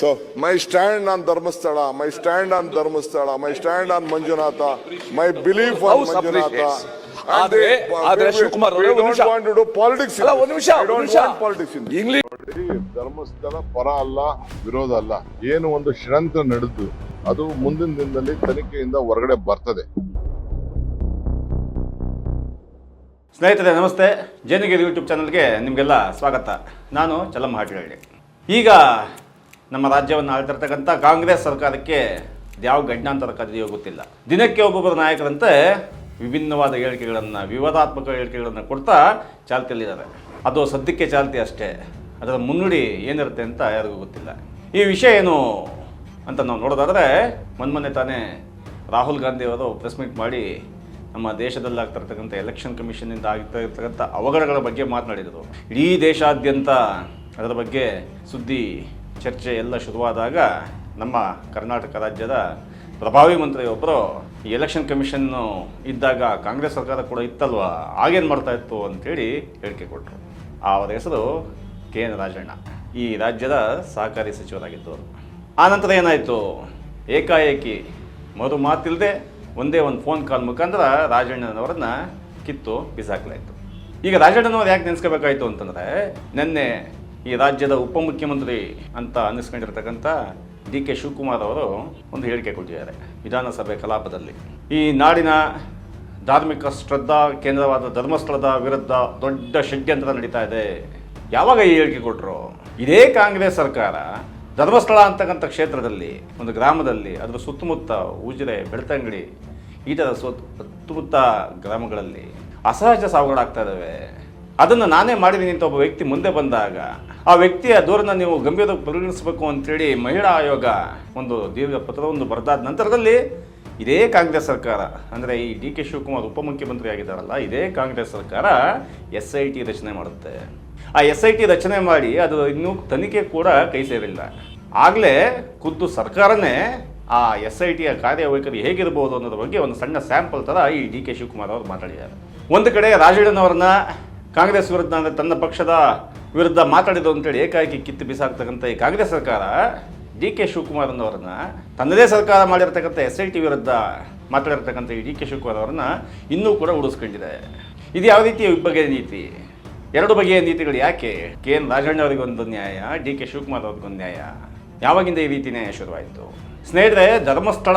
So my stand on Dharmasthala my stand on Dharmasthala my stand on Manjunatha my belief on Manjunatha Dharmasthala ಪರ ಅಲ್ಲ ವಿರೋಧ ಅಲ್ಲ ಏನು ಒಂದು ಶ್ರಂತ ನಡೆದು ಅದು ಮುಂದಿನ ದಿನದಲ್ಲಿ ತನಿಖೆಯಿಂದ ಹೊರಗಡೆ ಬರ್ತದೆ. ಸ್ನೇಹಿತರೆ ನಮಸ್ತೆ. ಜೇನುಗಿರಿ ಯೂಟ್ಯೂಬ್ ಚಾನಲ್ಗೆ ನಿಮ್ಗೆಲ್ಲ ಸ್ವಾಗತ. ನಾನು ಚಲಮ್ಮ ಹಾಟಿಹಳ್ಳಿ ಈಗ ನಮ್ಮ ರಾಜ್ಯವನ್ನು ಆಳ್ತಿರ್ತಕ್ಕಂಥ ಕಾಂಗ್ರೆಸ್ ಸರ್ಕಾರಕ್ಕೆ ಯಾವ ಗಡ್ಡಾಂತರ ಕದಿಯೋ ಗೊತ್ತಿಲ್ಲ ದಿನಕ್ಕೆ ಒಬ್ಬೊಬ್ಬರ ನಾಯಕರಂತೆ ವಿಭಿನ್ನವಾದ ಹೇಳಿಕೆಗಳನ್ನು, ವಿವಾದಾತ್ಮಕ ಹೇಳಿಕೆಗಳನ್ನು ಕೊಡ್ತಾ ಚಾಲ್ತಿಯಲ್ಲಿದ್ದಾರೆ. ಅದು ಸದ್ಯಕ್ಕೆ ಚಾಲ್ತಿ ಅಷ್ಟೇ. ಅದರ ಮುನ್ನುಡಿ ಏನಿರುತ್ತೆ ಅಂತ ಯಾರಿಗೂ ಗೊತ್ತಿಲ್ಲ. ಈ ವಿಷಯ ಏನು ಅಂತ ನಾವು ನೋಡೋದಾದರೆ ಮೊನ್ನೆ ತಾನೇ ರಾಹುಲ್ ಗಾಂಧಿ ಅವರು ಪ್ರೆಸ್ ಮೀಟ್ ಮಾಡಿ ನಮ್ಮ ದೇಶದಲ್ಲಿ ಆಗ್ತಿರ್ತಕ್ಕಂಥ ಎಲೆಕ್ಷನ್ ಕಮಿಷನ್ನಿಂದ ಆಗ್ತಾ ಇರ್ತಕ್ಕಂಥ ಅವಘಡಗಳ ಬಗ್ಗೆ ಮಾತನಾಡಿದರು. ಇಡೀ ದೇಶಾದ್ಯಂತ ಅದರ ಬಗ್ಗೆ ಸುದ್ದಿ ಚರ್ಚೆ ಎಲ್ಲ ಶುರುವಾದಾಗ ನಮ್ಮ ಕರ್ನಾಟಕ ರಾಜ್ಯದ ಪ್ರಭಾವಿ ಮಂತ್ರಿಯೊಬ್ಬರು ಈ ಎಲೆಕ್ಷನ್ ಕಮಿಷನ್ನು ಇದ್ದಾಗ ಕಾಂಗ್ರೆಸ್ ಸರ್ಕಾರ ಕೂಡ ಇತ್ತಲ್ವಾ? ಆಗೇನು ಮಾಡ್ತಾ ಇತ್ತು ಅಂತೇಳಿ ಹೇಳಿಕೆ ಕೊಟ್ಟರು ಅವರ ಹೆಸರು ಕೆ ಎನ್ ರಾಜಣ್ಣ. ಈ ರಾಜ್ಯದ ಸಹಕಾರಿ ಸಚಿವರಾಗಿದ್ದವರು. ಆನಂತರ ಏನಾಯಿತು? ಏಕಾಏಕಿ ಮರು ಮಾತಿಲ್ಲದೆ ಒಂದೇ ಒಂದು ಫೋನ್ ಕಾಲ್ ಮುಖಾಂತರ ರಾಜಣ್ಣನವರನ್ನ ಕಿತ್ತು ಬಿಸಾಕಲಾಯಿತು. ಈಗ ರಾಜಣ್ಣನವ್ರು ಯಾಕೆ ನೆನೆಸ್ಕೋಬೇಕಾಯಿತು ಅಂತಂದರೆ, ನಿನ್ನೆ ಈ ರಾಜ್ಯದ ಉಪಮುಖ್ಯಮಂತ್ರಿ ಅಂತ ಅನ್ನಿಸ್ಕೊಂಡಿರ್ತಕ್ಕಂಥ ಡಿ ಕೆ ಶಿವಕುಮಾರ್ ಅವರು ಒಂದು ಹೇಳಿಕೆ ಕೊಟ್ಟಿದ್ದಾರೆ. ವಿಧಾನಸಭೆ ಕಲಾಪದಲ್ಲಿ. ಈ ನಾಡಿನ ಧಾರ್ಮಿಕ ಶ್ರದ್ಧಾ ಕೇಂದ್ರವಾದ ಧರ್ಮಸ್ಥಳದ ವಿರುದ್ಧ ದೊಡ್ಡ ಷಡ್ಯಂತ್ರ ನಡೀತಾ ಇದೆ. ಯಾವಾಗ ಈ ಹೇಳಿಕೆ ಕೊಟ್ಟರು ಇದೇ ಕಾಂಗ್ರೆಸ್ ಸರ್ಕಾರ ಧರ್ಮಸ್ಥಳ ಅಂತಕ್ಕಂಥ ಕ್ಷೇತ್ರದಲ್ಲಿ, ಒಂದು ಗ್ರಾಮದಲ್ಲಿ, ಅದರ ಸುತ್ತಮುತ್ತ ಉಜಿರೆ, ಬೆಳ್ತಂಗಡಿ, ಈ ಥರ ಸುತ್ತ ಸುತ್ತಮುತ್ತ ಗ್ರಾಮಗಳಲ್ಲಿ ಅಸಹಜ ಸಾವುಗಳಾಗ್ತಾ ಇದ್ದಾವೆ. ಅದನ್ನು ನಾನೇ ಮಾಡಿದ್ದೀನಿ ಅಂತ ಒಬ್ಬ ವ್ಯಕ್ತಿ ಮುಂದೆ ಬಂದಾಗ, ಆ ವ್ಯಕ್ತಿಯ ದೂರನ್ನು ನೀವು ಗಂಭೀರವಾಗಿ ಪರಿಗಣಿಸಬೇಕು ಅಂತೇಳಿ ಮಹಿಳಾ ಆಯೋಗ ಒಂದು ದೀರ್ಘ ಪತ್ರವನ್ನು ಬರೆದಾದ ನಂತರದಲ್ಲಿ ಇದೇ ಕಾಂಗ್ರೆಸ್ ಸರ್ಕಾರ, ಅಂದರೆ ಈ ಡಿ ಕೆ ಶಿವಕುಮಾರ್ ಉಪಮುಖ್ಯಮಂತ್ರಿ ಆಗಿದ್ದಾರಲ್ಲ, ಇದೇ ಕಾಂಗ್ರೆಸ್ ಸರ್ಕಾರ ಎಸ್ ಐ ಟಿ ರಚನೆ ಮಾಡುತ್ತೆ. ಆ ಎಸ್ ಐ ಟಿ ರಚನೆ ಮಾಡಿ ಅದು ಇನ್ನೂ ತನಿಖೆ ಕೂಡ ಕೈ ಸೇರಿಲ್ಲ. ಆಗಲೇ ಖುದ್ದು ಸರ್ಕಾರನೇ ಆ ಎಸ್ ಐ ಟಿಯ ಕಾರ್ಯವೈಖರಿ ಹೇಗಿರಬಹುದು ಅನ್ನೋದ್ರ ಬಗ್ಗೆ ಒಂದು ಸಣ್ಣ ಸ್ಯಾಂಪಲ್ ಥರ ಈ ಡಿ ಕೆ ಶಿವಕುಮಾರ್ ಅವರು ಮಾತಾಡಿದ್ದಾರೆ. ಒಂದು ಕಡೆ ರಾಜಣ್ಣನವ್ರನ್ನ ಕಾಂಗ್ರೆಸ್ ವಿರುದ್ಧ ಅಂದರೆ ತನ್ನ ಪಕ್ಷದ ವಿರುದ್ಧ ಮಾತಾಡಿದ್ರು ಅಂತೇಳಿ ಏಕಾಏಕಿ ಕಿತ್ತು ಬಿಸಾಕ್ತಕ್ಕಂಥ ಈ ಕಾಂಗ್ರೆಸ್ ಸರ್ಕಾರ, ಡಿ ಕೆ ಶಿವಕುಮಾರ್ನವರನ್ನ, ತನ್ನದೇ ಸರ್ಕಾರ ಮಾಡಿರ್ತಕ್ಕಂಥ ಎಸ್ ಐ ಟಿ ವಿರುದ್ಧ ಮಾತಾಡಿರ್ತಕ್ಕಂಥ ಈ ಡಿ ಕೆ ಶಿವಕುಮಾರ್ ಅವರನ್ನ ಇನ್ನೂ ಕೂಡ ಉಳಿಸ್ಕೊಂಡಿದೆ ಇದು ಯಾವ ರೀತಿಯ ಬಗೆಯ ನೀತಿ? ಎರಡು ಬಗೆಯ ನೀತಿಗಳು ಯಾಕೆ? ಕೆ ಎನ್ ರಾಜಣ್ಣ ಅವರಿಗೊಂದು ನ್ಯಾಯ, ಡಿ ಕೆ ಶಿವಕುಮಾರ್ ಅವ್ರಿಗೊಂದು ನ್ಯಾಯ. ಯಾವಾಗಿಂದ ಈ ರೀತಿ ನ್ಯಾಯ ಶುರುವಾಯಿತು? ಸ್ನೇಹಿತರೆ, ಧರ್ಮಸ್ಥಳ,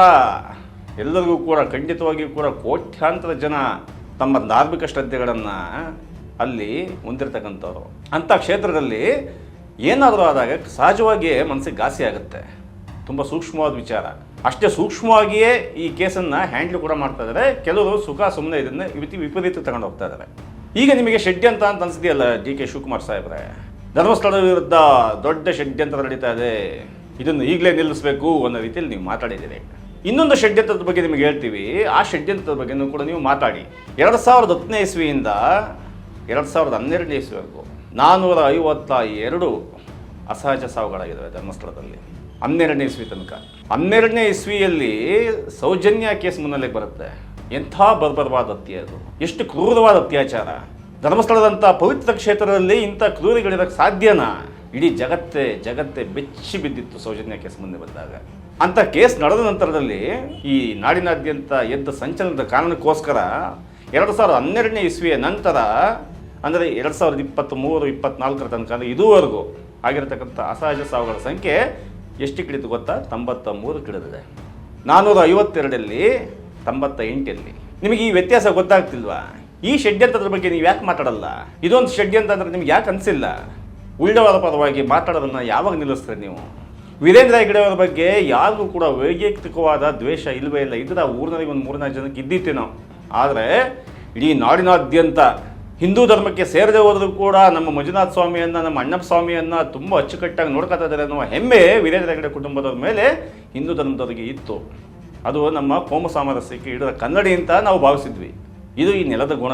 ಎಲ್ಲರಿಗೂ ಕೂಡ ಖಂಡಿತವಾಗಿಯೂ ಕೂಡ ಕೋಟ್ಯಾಂತರ ಜನ ತಮ್ಮ ಧಾರ್ಮಿಕ ಶ್ರದ್ಧೆಗಳನ್ನು ಅಲ್ಲಿ ಹೊಂದಿರತಕ್ಕಂಥವ್ರು. ಅಂಥ ಕ್ಷೇತ್ರದಲ್ಲಿ ಏನಾದರೂ ಆದಾಗ ಸಹಜವಾಗಿಯೇ ಮನಸ್ಸಿಗೆ ಘಾಸಿ ಆಗುತ್ತೆ. ತುಂಬ ಸೂಕ್ಷ್ಮವಾದ ವಿಚಾರ. ಅಷ್ಟೇ ಸೂಕ್ಷ್ಮವಾಗಿಯೇ ಈ ಕೇಸನ್ನು ಹ್ಯಾಂಡ್ಲ್ ಕೂಡ ಮಾಡ್ತಾ ಇದ್ದಾರೆ ಕೆಲವರು ಸುಖ ಸುಮ್ಮನೆ ಇದನ್ನು ಇವತ್ತಿ ವಿಪರೀತ ತಗೊಂಡು ಹೋಗ್ತಾ ಇದ್ದಾರೆ ಈಗ ನಿಮಗೆ ಷಡ್ಯಂತ ಅಂತ ಅನಿಸಿದೆಯಲ್ಲ ಡಿ ಕೆ ಶಿವಕುಮಾರ್ ಸಾಹೇಬ್ರೆ? ಧರ್ಮಸ್ಥಳದ ವಿರುದ್ಧ ದೊಡ್ಡ ಷಡ್ಯಂತ್ರ ನಡೀತಾ ಇದೆ. ಇದನ್ನು ಈಗಲೇ ನಿಲ್ಲಿಸಬೇಕು ಅನ್ನೋ ರೀತಿಯಲ್ಲಿ ನೀವು ಮಾತಾಡಿದ್ದೀರಿ. ಇನ್ನೊಂದು ಷಡ್ಯಂತ್ರದ ಬಗ್ಗೆ ನಿಮಗೆ ಹೇಳ್ತೀವಿ. ಆ ಷಡ್ಯಂತ್ರದ ಬಗ್ಗೆನೂ ಕೂಡ ನೀವು ಮಾತಾಡಿ. ಎರಡು ಸಾವಿರದ ಹತ್ತನೇ ಇಸ್ವಿಯಿಂದ ಎರಡು ಸಾವಿರದ ಹನ್ನೆರಡನೇ ಇಸ್ವಿವರೆಗೂ ನಾನ್ನೂರ ಐವತ್ತ ಎರಡು ಅಸಹಜ ಸಾವುಗಳಾಗಿದ್ದಾವೆ ಧರ್ಮಸ್ಥಳದಲ್ಲಿ. ಹನ್ನೆರಡನೇ ಇಸ್ವಿ ತನಕ. ಹನ್ನೆರಡನೇ ಇಸ್ವಿಯಲ್ಲಿ ಸೌಜನ್ಯ ಕೇಸ್ ಮುನ್ನೆಲೆಗೆ ಬರುತ್ತೆ. ಎಂಥ ಬರ್ಬರವಾದ ಹತ್ಯೆ ಅದು. ಎಷ್ಟು ಕ್ರೂರವಾದ ಅತ್ಯಾಚಾರ. ಧರ್ಮಸ್ಥಳದಂಥ ಪವಿತ್ರ ಕ್ಷೇತ್ರದಲ್ಲಿ ಇಂಥ ಕ್ರೂರಿಗಳಿರೋಕ್ಕೆ ಸಾಧ್ಯನಾ? ಇಡೀ ಜಗತ್ತೇ ಜಗತ್ತೇ ಬೆಚ್ಚಿ ಬಿದ್ದಿತ್ತು ಸೌಜನ್ಯ ಕೇಸ್ ಮುಂದೆ ಬಂದಾಗ. ಅಂಥ ಕೇಸ್ ನಡೆದ ನಂತರದಲ್ಲಿ ಈ ನಾಡಿನಾದ್ಯಂತ ಎದ್ದ ಸಂಚಲನದ ಕಾರಣಕ್ಕೋಸ್ಕರ ಎರಡು ಸಾವಿರದ ಹನ್ನೆರಡನೇ ಇಸ್ವಿಯ ನಂತರ ಅಂದರೆ ಎರಡು ಸಾವಿರದ ಇಪ್ಪತ್ತ್ ಮೂರು ಇಪ್ಪತ್ನಾಲ್ಕರ ತನಕ ಅಂದರೆ ಇದುವರೆಗೂ ಆಗಿರತಕ್ಕಂಥ ಅಸಹಜ ಸಾವುಗಳ ಸಂಖ್ಯೆ ಎಷ್ಟು ಕಿಡಿತು ಗೊತ್ತಾ? ತೊಂಬತ್ತ ಮೂರು ಕಿಡಿದಿದೆ ನಾನ್ನೂರ ಐವತ್ತೆರಡಲ್ಲಿ ತೊಂಬತ್ತ ಎಂಟಲ್ಲಿ ನಿಮಗೆ ಈ ವ್ಯತ್ಯಾಸ ಗೊತ್ತಾಗ್ತಿಲ್ವಾ? ಈ ಷಡ್ಯಂತ್ರದ ಬಗ್ಗೆ ನೀವು ಯಾಕೆ ಮಾತಾಡಲ್ಲ? ಇದೊಂದು ಷಡ್ಯಂತ್ರ ಅಂದರೆ ನಿಮ್ಗೆ ಯಾಕೆ ಅನಿಸಿಲ್ಲ? ಉಳ್ಳವರ ಪರವಾಗಿ ಮಾತಾಡೋದನ್ನು ಯಾವಾಗ ನಿಲ್ಲಿಸ್ತೀರಿ ನೀವು? ವೀರೇಂದ್ರ ಹೆಗ್ಡೆಯವರ ಬಗ್ಗೆ ಯಾರಿಗೂ ಕೂಡ ವೈಯಕ್ತಿಕವಾದ ದ್ವೇಷ ಇಲ್ಲವೇ ಇಲ್ಲ. ಇದ್ರೆ ಊರಿನಲ್ಲಿ ಒಂದು ಮೂರ್ನಾಲ್ಕು ಜನಕ್ಕೆ ಇದ್ದಿತ್ತೇನೋ ಆದರೆ ಇಡೀ ನಾಡಿನಾದ್ಯಂತ ಹಿಂದೂ ಧರ್ಮಕ್ಕೆ ಸೇರದೆ ಹೋದರೂ ಕೂಡ ನಮ್ಮ ಮಂಜುನಾಥ ಸ್ವಾಮಿಯನ್ನ, ನಮ್ಮ ಅಣ್ಣಪ್ಪ ಸ್ವಾಮಿಯನ್ನ ತುಂಬ ಅಚ್ಚುಕಟ್ಟಾಗಿ ನೋಡ್ಕೊತಾ ಇದ್ದಾರೆ ಅನ್ನುವ ಹೆಮ್ಮೆ ವೀರೇಂದ್ರ ಹೆಗಡೆ ಕುಟುಂಬದವ್ರ ಮೇಲೆ ಹಿಂದೂ ಧರ್ಮದವರಿಗೆ ಇತ್ತು. ಅದು ನಮ್ಮ ಕೋಮ ಸಾಮರಸ್ಯಕ್ಕೆ ಇಡದ ಕನ್ನಡಿ ಅಂತ ನಾವು ಭಾವಿಸಿದ್ವಿ. ಇದು ಈ ನೆಲದ ಗುಣ.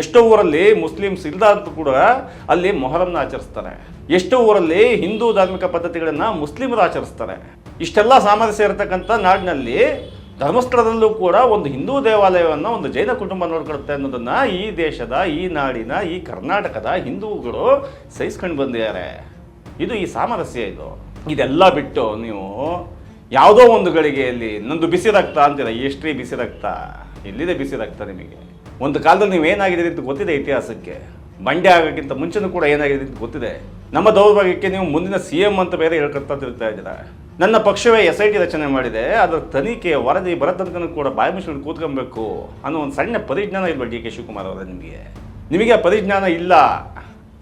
ಎಷ್ಟೋ ಊರಲ್ಲಿ ಮುಸ್ಲಿಮ್ಸ್ ಇಲ್ಲದಂತೂ ಕೂಡ ಅಲ್ಲಿ ಮೊಹರಂನ ಆಚರಿಸ್ತಾರೆ. ಎಷ್ಟೋ ಊರಲ್ಲಿ ಹಿಂದೂ ಧಾರ್ಮಿಕ ಪದ್ಧತಿಗಳನ್ನು ಮುಸ್ಲಿಮರು ಆಚರಿಸ್ತಾರೆ. ಇಷ್ಟೆಲ್ಲ ಸಾಮರಸ್ಯ ಇರತಕ್ಕಂಥ ನಾಡಿನಲ್ಲಿ ಧರ್ಮಸ್ಥಳದಲ್ಲೂ ಕೂಡ ಒಂದು ಹಿಂದೂ ದೇವಾಲಯವನ್ನು ಒಂದು ಜೈನ ಕುಟುಂಬ ನೋಡ್ಕೊಳುತ್ತೆ ಅನ್ನೋದನ್ನು ಈ ದೇಶದ, ಈ ನಾಡಿನ, ಈ ಕರ್ನಾಟಕದ ಹಿಂದೂಗಳು ಸಹಿಸ್ಕೊಂಡು ಬಂದಿದ್ದಾರೆ. ಇದು ಈ ಸಾಮರಸ್ಯ ಇದು. ಇದೆಲ್ಲ ಬಿಟ್ಟು ನೀವು ಯಾವುದೋ ಒಂದು ಗಳಿಗೆಯಲ್ಲಿ, ನಂದು ಬಿಸಿ ರಕ್ತ ಅಂತೀರ? ಎಷ್ಟ್ರಿ ಬಿಸಿ ರಕ್ತ? ಎಲ್ಲಿದೆ ಬಿಸಿ ರಕ್ತ ನಿಮಗೆ? ಒಂದು ಕಾಲದಲ್ಲಿ ನೀವು ಏನಾಗಿದೆ ಅಂತ ಗೊತ್ತಿದೆ ಇತಿಹಾಸಕ್ಕೆ. ಬಂಡೆ ಆಗೋಕ್ಕಿಂತ ಮುಂಚೆನೂ ಕೂಡ ಏನಾಗಿದೆ ಅಂತ ಗೊತ್ತಿದೆ. ನಮ್ಮ ದೌರ್ಭಾಗ್ಯಕ್ಕೆ ನೀವು ಮುಂದಿನ ಸಿ ಎಂ ಅಂತ ಬೇರೆ ಹೇಳ್ಕೊಳ್ತಾ ತಿರ್ತಾ ಇದ್ದೀರಾ? ನನ್ನ ಪಕ್ಷವೇ ಎಸ್ ಐ ಟಿ ರಚನೆ ಮಾಡಿದೆ ಅದರ ತನಿಖೆ ವರದಿ ಬರೋ ತನಕನೂ ಕೂಡ ಬಾಯಿ ಮುಚ್ಕೊಂಡು ಕೂತ್ಕೊಬೇಕು ಅನ್ನೋ ಒಂದು ಸಣ್ಣ ಪರಿಜ್ಞಾನ ಇಲ್ವಾ ಡಿ ಕೆ ಶಿವಕುಮಾರ್ ಅವರ ನಿಮಗೆ? ನಿಮಗೆ ಪರಿಜ್ಞಾನ ಇಲ್ಲ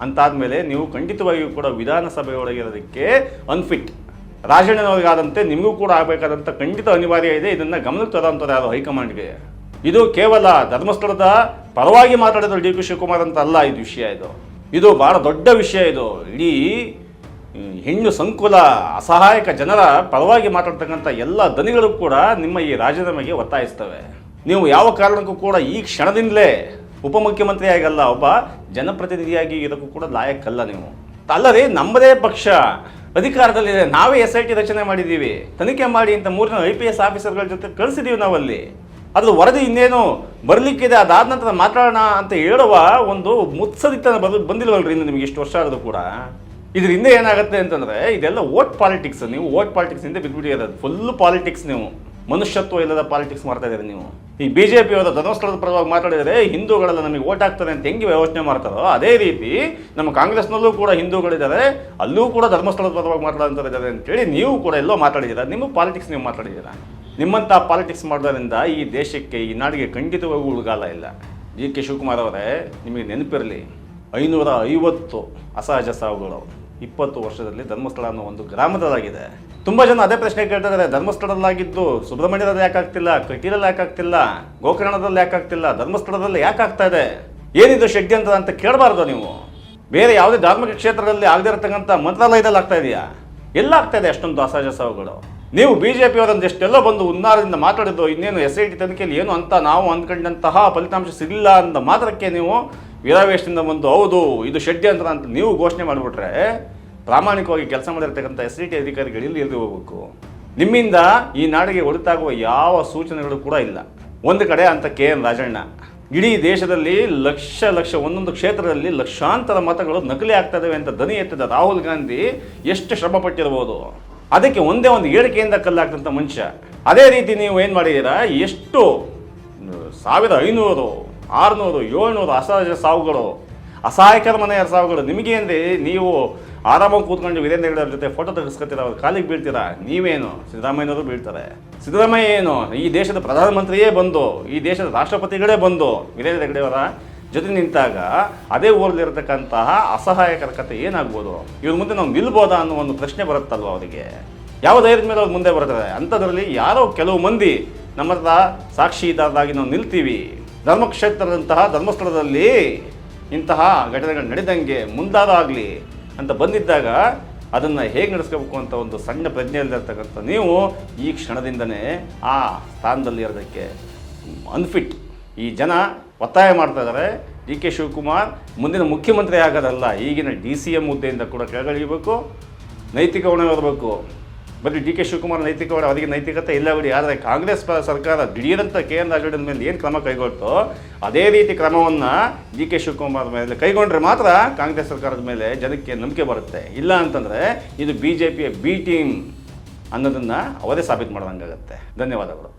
ಅಂತಾದಮೇಲೆ ನೀವು ಖಂಡಿತವಾಗಿಯೂ ಕೂಡ ವಿಧಾನಸಭೆಯೊಳಗೆ ಇರೋದಕ್ಕೆ ಅನ್ಫಿಟ್ ರಾಜಣ್ಣನವರಿಗಾದಂತೆ ನಿಮಗೂ ಕೂಡ ಆಗಬೇಕಾದಂಥ ಖಂಡಿತ ಅನಿವಾರ್ಯ ಇದೆ, ಇದನ್ನು ಗಮನಕ್ಕೆ ತರೋಂಥದ್ದು ಯಾರು ಹೈಕಮಾಂಡ್ಗೆ? ಇದು ಕೇವಲ ಧರ್ಮಸ್ಥಳದ ಪರವಾಗಿ ಮಾತಾಡಿದ್ರು ಡಿ ಕೆ ಶಿವಕುಮಾರ್ ಅಂತ ಅಲ್ಲ ಇದು ವಿಷಯ ಇದು. ಇದು ಭಾಳ ದೊಡ್ಡ ವಿಷಯ ಇದು. ಇಡೀ ಹೆಣ್ಣು ಸಂಕುಲ ಅಸಹಾಯಕ ಜನರ ಪರವಾಗಿ ಮಾತಾಡ್ತಕ್ಕಂಥ ಎಲ್ಲ ದನಿಗಳು ಕೂಡ ನಿಮ್ಮ ಈ ರಾಜೀನಾಮೆಗೆ ಒತ್ತಾಯಿಸ್ತವೆ. ನೀವು ಯಾವ ಕಾರಣಕ್ಕೂ ಕೂಡ ಈ ಕ್ಷಣದಿಂದಲೇ ಉಪಮುಖ್ಯಮಂತ್ರಿ ಆಗಲ್ಲ, ಒಬ್ಬ ಜನಪ್ರತಿನಿಧಿಯಾಗಿ ಇದಕ್ಕೂ ಕೂಡ ಲಾಯಕ್ಕಲ್ಲ ನೀವು. ಅಲ್ಲದೆ ನಮ್ಮದೇ ಪಕ್ಷ ಅಧಿಕಾರದಲ್ಲಿದೆ ನಾವೇ ಎಸ್ ಐ ಟಿ ರಚನೆ ಮಾಡಿದ್ದೀವಿ. ತನಿಖೆ ಮಾಡಿ ಅಂತ ಮೂರನೇ ಐ ಪಿ ಎಸ್ ಆಫೀಸರ್ಗಳ ಜೊತೆ ಕಳಿಸಿದ್ದೀವಿ ನಾವಲ್ಲಿ. ಅದ್ರ ವರದಿ ಇನ್ನೇನು ಬರಲಿಕ್ಕಿದೆ, ಅದಾದ ನಂತರ ಮಾತಾಡೋಣ ಅಂತ ಹೇಳುವ ಒಂದು ಮುತ್ಸದಿತನ ಬರ್ ಬಂದಿಲ್ವಲ್ರಿ ಇನ್ನು ನಿಮಗೆ ಇಷ್ಟು ವರ್ಷ ಆದರೂ ಕೂಡ. ಇದ್ರ ಹಿಂದೆ ಏನಾಗುತ್ತೆ ಅಂತಂದರೆ, ಇದೆಲ್ಲ ಓಟ್ ಪಾಲಿಟಿಕ್ಸ್ ನೀವು ಓಟ್ ಪಾಲಿಟಿಕ್ಸ್ ಹಿಂದೆ ಬಿದ್ದುಬಿಟ್ಟಿರೋದು ಫುಲ್ ಪಾಲಿಟಿಕ್ಸ್ ನೀವು. ಮನುಷ್ಯತ್ವ ಇಲ್ಲದ ಪಾಲಿಟಿಕ್ಸ್ ಮಾಡ್ತಾ ಇದ್ದೀರಿ ನೀವು. ಈ ಬಿ ಜೆ ಪಿಯವರ ಧರ್ಮಸ್ಥಳದ ಪರವಾಗಿ ಮಾತಾಡಿದರೆ, ಹಿಂದೂಗಳೆಲ್ಲ ನಮಗೆ ಓಟ್ ಹಾಕ್ತಾರೆ ಅಂತ ಹೆಂಗೆ ಯೋಚನೆ ಮಾಡ್ತಾರೋ, ಅದೇ ರೀತಿ ನಮ್ಮ ಕಾಂಗ್ರೆಸ್ನಲ್ಲೂ ಕೂಡ ಹಿಂದೂಗಳಿದ್ದಾರೆ, ಅಲ್ಲೂ ಕೂಡ ಧರ್ಮಸ್ಥಳದ ಪರವಾಗಿ ಮಾತಾಡೋಂಥದ್ದು ಅಂತೇಳಿ ನೀವು ಕೂಡ ಎಲ್ಲೋ ಮಾತಾಡಿದ್ದೀರಾ? ನಿಮ್ಮ ಪಾಲಿಟಿಕ್ಸ್ ನೀವು ಮಾತಾಡಿದ್ದೀರಾ? ನಿಮ್ಮಂಥ ಪಾಲಿಟಿಕ್ಸ್ ಮಾಡೋದರಿಂದ ಈ ದೇಶಕ್ಕೆ, ಈ ನಾಡಿಗೆ ಖಂಡಿತವಾಗೂ ಉಳ್ಗಾಲ ಇಲ್ಲ. ಜಿ ಕೆ ಶಿವಕುಮಾರ್ ಅವರೇ, ನಿಮಗೆ ನೆನಪಿರಲಿ, ಐನೂರ ಐವತ್ತು ಅಸಹಜ ಸಾವುಗಳು. ಇಪ್ಪತ್ತು ವರ್ಷದಲ್ಲಿ ಧರ್ಮಸ್ಥಳ ಅನ್ನೋ ಒಂದು ಗ್ರಾಮದಲ್ಲಾಗಿದೆ. ತುಂಬ ಜನ ಅದೇ ಪ್ರಶ್ನೆ ಕೇಳ್ತಿದ್ದಾರೆ ಧರ್ಮಸ್ಥಳದಲ್ಲಾಗಿದ್ದು ಸುಬ್ರಹ್ಮಣ್ಯದಲ್ಲಿ ಯಾಕಾಗ್ತಿಲ್ಲ ಕಟೀಲಲ್ಲಿ ಯಾಕೆ ಆಗ್ತಿಲ್ಲ? ಗೋಕರ್ಣದಲ್ಲಿ ಯಾಕೆ ಆಗ್ತಿಲ್ಲ? ಧರ್ಮಸ್ಥಳದಲ್ಲಿ ಯಾಕೆ ಆಗ್ತಾ ಇದೆ? ಏನಿದು ಷಡ್ಯಂತ್ರ ಅಂತ ಕೇಳಬಾರ್ದು ನೀವು. ಬೇರೆ ಯಾವುದೇ ಧಾರ್ಮಿಕ ಕ್ಷೇತ್ರದಲ್ಲಿ ಆಗದೇ ಇರತಕ್ಕಂಥ ಮಂತ್ರಾಲಯದಲ್ಲಿ ಆಗ್ತಾ ಇದೆಯಾ? ಎಲ್ಲ ಆಗ್ತಾ ಇದೆ ಅಷ್ಟೊಂದು ಅಸಹಜ ಸಾವುಗಳು ನೀವು ಬಿ ಜೆ ಪಿಯವರೊಂದು ಎಷ್ಟೆಲ್ಲ ಬಂದು ಉನ್ನಾರದಿಂದ ಮಾತಾಡಿದ್ದು ಇನ್ನೇನು ಎಸ್ ಐ ಟಿ ತನಿಖೆಯಲ್ಲಿ ಏನು ಅಂತ ನಾವು ಅಂದ್ಕೊಂಡಂತಹ ಫಲಿತಾಂಶ ಸಿಗಲಿಲ್ಲ ಅಂದ ಮಾತ್ರಕ್ಕೆ ನೀವು ವೀರಾವೇಶದಿಂದ ಬಂದು, ಹೌದು, ಇದು ಷಡ್ಯಂತ್ರ ಅಂತ ನೀವು ಘೋಷಣೆ ಮಾಡಿಬಿಟ್ರೆ, ಪ್ರಾಮಾಣಿಕವಾಗಿ ಕೆಲಸ ಮಾಡಿರ್ತಕ್ಕಂಥ ಎಸ್ ಐ ಟಿ ಅಧಿಕಾರಿಗಳು ಇಲ್ಲಿ ಎಲ್ಲಿ ಹೋಗ್ಬೇಕು? ನಿಮ್ಮಿಂದ ಈ ನಾಡಿಗೆ ಒಳಿತಾಗುವ ಯಾವ ಸೂಚನೆಗಳು ಕೂಡ ಇಲ್ಲ. ಒಂದು ಕಡೆ ಅಂತ ಕೆ ಎನ್ ರಾಜಣ್ಣ, ಇಡೀ ದೇಶದಲ್ಲಿ ಲಕ್ಷ ಲಕ್ಷ, ಒಂದೊಂದು ಕ್ಷೇತ್ರದಲ್ಲಿ ಲಕ್ಷಾಂತರ ಮತಗಳು ನಕಲಿ ಆಗ್ತಾ ಅಂತ ದನಿ ಎತ್ತಿದ ರಾಹುಲ್ ಗಾಂಧಿ ಎಷ್ಟು ಶ್ರಮ ಪಟ್ಟಿರಬಹುದು ಅದಕ್ಕೆ ಒಂದೇ ಒಂದು ಹೇಳಿಕೆಯಿಂದ ಕಲ್ಲಾಗ್ತಂಥ ಮನುಷ್ಯ. ಅದೇ ರೀತಿ ನೀವು ಏನು ಮಾಡಿದ್ದೀರಾ ಎಷ್ಟು, ಸಾವಿರದ ಐನೂರು ಆರುನೂರು, ಏಳ್ನೂರು ಅಸಹಜ ಸಾವುಗಳು. ಅಸಹಾಯಕರ ಮನೆಯ ಸಾವುಗಳು? ನಿಮಗೇನ್ರಿ ನೀವು ಆರಾಮಾಗಿ ಕೂತ್ಕೊಂಡು ವೀರೇಂದ್ರ ಹೆಗಡೆ ಅವ್ರ ಜೊತೆ ಫೋಟೋ ತೆಗೆಸ್ಕೊತೀರ, ಅವ್ರ ಕಾಲಿಗೆ ಬೀಳ್ತೀರಾ? ನೀವೇನು? ಸಿದ್ದರಾಮಯ್ಯನವರು ಬೀಳ್ತಾರೆ. ಸಿದ್ದರಾಮಯ್ಯ ಏನು? ಈ ದೇಶದ ಪ್ರಧಾನಮಂತ್ರಿಯೇ ಬಂದು, ಈ ದೇಶದ ರಾಷ್ಟ್ರಪತಿಗಳೇ ಬಂದು ವೀರೇಂದ್ರ ಹೆಗ್ಡೆಯವರ ಜೊತೆ ನಿಂತಾಗ ಅದೇ ಊರಲ್ಲಿರತಕ್ಕಂತಹ ಅಸಹಾಯಕರ ಕಥೆ ಏನಾಗ್ಬೋದು? ಇವ್ರ ಮುಂದೆ ನಾವು ನಿಲ್ಬೋದಾ ಅನ್ನೋ ಒಂದು ಪ್ರಶ್ನೆ ಬರುತ್ತಲ್ವ ಅವರಿಗೆ? ಯಾವ ಧೈರ್ಯದ ಮೇಲೆ ಅವ್ರು ಮುಂದೆ ಬರ್ತಾರೆ ಅಂಥದ್ರಲ್ಲಿ ಯಾರೋ ಕೆಲವು ಮಂದಿ ನಮ್ಮ ಹತ್ರ ಇದ್ದಾಗಿ ನಾವು ನಿಲ್ತೀವಿ. ಧರ್ಮಕ್ಷೇತ್ರದಂತಹ ಧರ್ಮಸ್ಥಳದಲ್ಲಿ ಇಂತಹ ಘಟನೆಗಳು ನಡೆದಂಗೆ ಮುಂದಾದಾಗಲಿ ಅಂತ ಬಂದಿದ್ದಾಗ ಅದನ್ನು ಹೇಗೆ ನಡೆಸ್ಕೋಬೇಕು ಅಂತ ಒಂದು ಸಣ್ಣ ಪ್ರಜ್ಞೆಯಲ್ಲಿರ್ತಕ್ಕಂಥ ನೀವು ಈ ಕ್ಷಣದಿಂದನೇ ಆ ಸ್ಥಾನದಲ್ಲಿ ಇರೋದಕ್ಕೆ ಅನ್ಫಿಟ್ ಈ ಜನ ಒತ್ತಾಯ ಮಾಡ್ತಾ ಇದ್ದಾರೆ ಡಿ ಕೆ ಶಿವಕುಮಾರ್ ಮುಂದಿನ ಮುಖ್ಯಮಂತ್ರಿ ಆಗೋದಲ್ಲ, ಈಗಿನ ಡಿ ಸಿ ಎಂ ಹುದ್ದೆಯಿಂದ ಕೂಡ ಕೆಳಗಿಳಿಬೇಕು, ನೈತಿಕ ಹೊಣೆ ಹೊರಬೇಕು ಬರೀ ಡಿ ಕೆ ಶಿವಕುಮಾರ್ ನೈತಿಕ ಹೊಣೆ ಅವರಿಗೆ ನೈತಿಕತೆ ಇಲ್ಲ ಬಿಡಿ. ಆದರೆ ಕಾಂಗ್ರೆಸ್ ಸರ್ಕಾರ ದಿಢೀರಂತ ಕೆ ಎನ್ ಮೇಲೆ ಏನು ಕ್ರಮ ಕೈಗೊಳ್ತೋ, ಅದೇ ರೀತಿ ಕ್ರಮವನ್ನು ಡಿ ಕೆ ಶಿವಕುಮಾರ್ ಮೇಲೆ ಕೈಗೊಂಡ್ರೆ ಮಾತ್ರ ಕಾಂಗ್ರೆಸ್ ಸರ್ಕಾರದ ಮೇಲೆ ಜನಕ್ಕೆ ನಂಬಿಕೆ ಬರುತ್ತೆ. ಇಲ್ಲ ಅಂತಂದರೆ ಇದು ಬಿ ಜೆ ಪಿಯ ಬಿ ಟೀಮ್ ಅನ್ನೋದನ್ನು ಅವರೇ ಸಾಬೀತು ಮಾಡ್ದಂಗಾಗತ್ತೆ. ಧನ್ಯವಾದಗಳು.